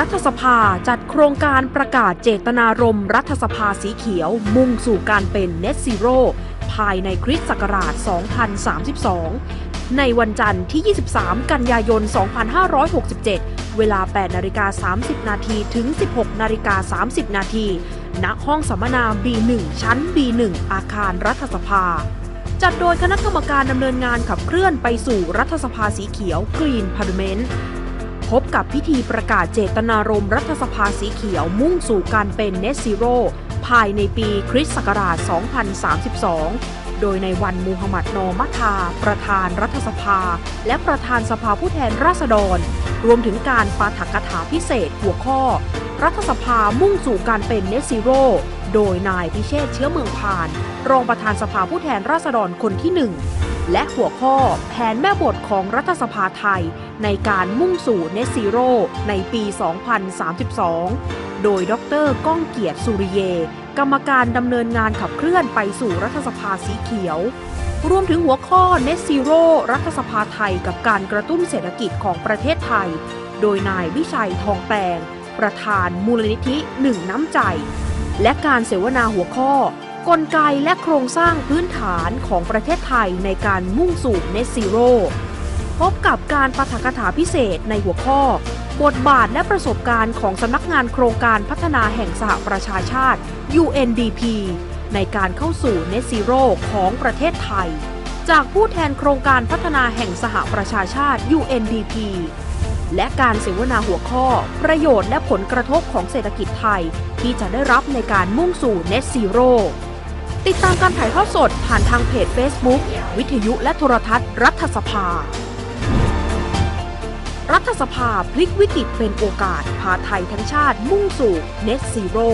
รัฐสภาจัดโครงการประกาศเจตนารมณ์รัฐสภาสีเขียว มุ่งสู่การเป็น Net Zero ภายในคริสต์ศักราช 2032 ในวันจันทร์ที่ 23 กันยายน 2567 เวลา 8 นาฬิกา 30 นาทีถึง 16 นาฬิกา 30 นาทีณห้องสัมมนา B1 ชั้น B1 อาคารรัฐสภา จัดโดยคณะกรรมการดำเนินงานขับเคลื่อนไปสู่รัฐสภาสีเขียว Green Parliament พบกับพิธีประกาศเจตนารมณ์รัฐสภาสีเขียวมุ่งสู่การเป็น Net Zero ภายในปีคริสต์ศักราช 2032 โดยในวันมูฮัมหมัดนอมัทา ประธานรัฐสภา และประธานสภาผู้แทนราษฎร รวมถึงการปาฐกถาพิเศษหัวข้อ รัฐสภามุ่งสู่การเป็น Net Zero โดยนายพิเชษเชื้อเมืองพาน รองประธานสภาผู้แทนราษฎรคนที่หนึ่ง และหัวข้อแผนแม่บทของรัฐสภาไทย ในการมุ่งสู่ Net Zero ในปี 2032 โดยดรก้องเกียรติสุริเย กรรมการดำเนินงานขับเคลื่อนไปสู่รัฐสภาสีเขียว รวมถึงหัวข้อ Net Zero รัฐสภาไทยกับการกระตุ้นเศรษฐกิจของประเทศไทย โดยนายวิชัยทองแปลง ประธานมูลนิธิหนึ่งน้ำใจ และการเสวนาหัวข้อ กลไกและโครงสร้างพื้นฐานของประเทศไทยในการมุ่งสู่ Net Zero พบกับการปาฐกถาพิเศษในหัวข้อ บทบาทและประสบการณ์ของสำนักงานโครงการพัฒนาแห่งสหประชาชาติ UNDP ในการเข้าสู่ Net Zero ของประเทศไทย จากผู้แทนโครงการพัฒนาแห่งสหประชาชาติ UNDP และการเสวนาหัวข้อ ประโยชน์และผลกระทบของเศรษฐกิจไทย ที่จะได้รับในการมุ่งสู่ Net Zero ติดตามการถ่ายทอดสดผ่านทางเพจ Facebook วิทยุและโทรทัศน์รัฐสภา รัฐสภาพลิกวิกฤตเป็นโอกาส พาไทยทั้งชาติมุ่งสู่ Net Zero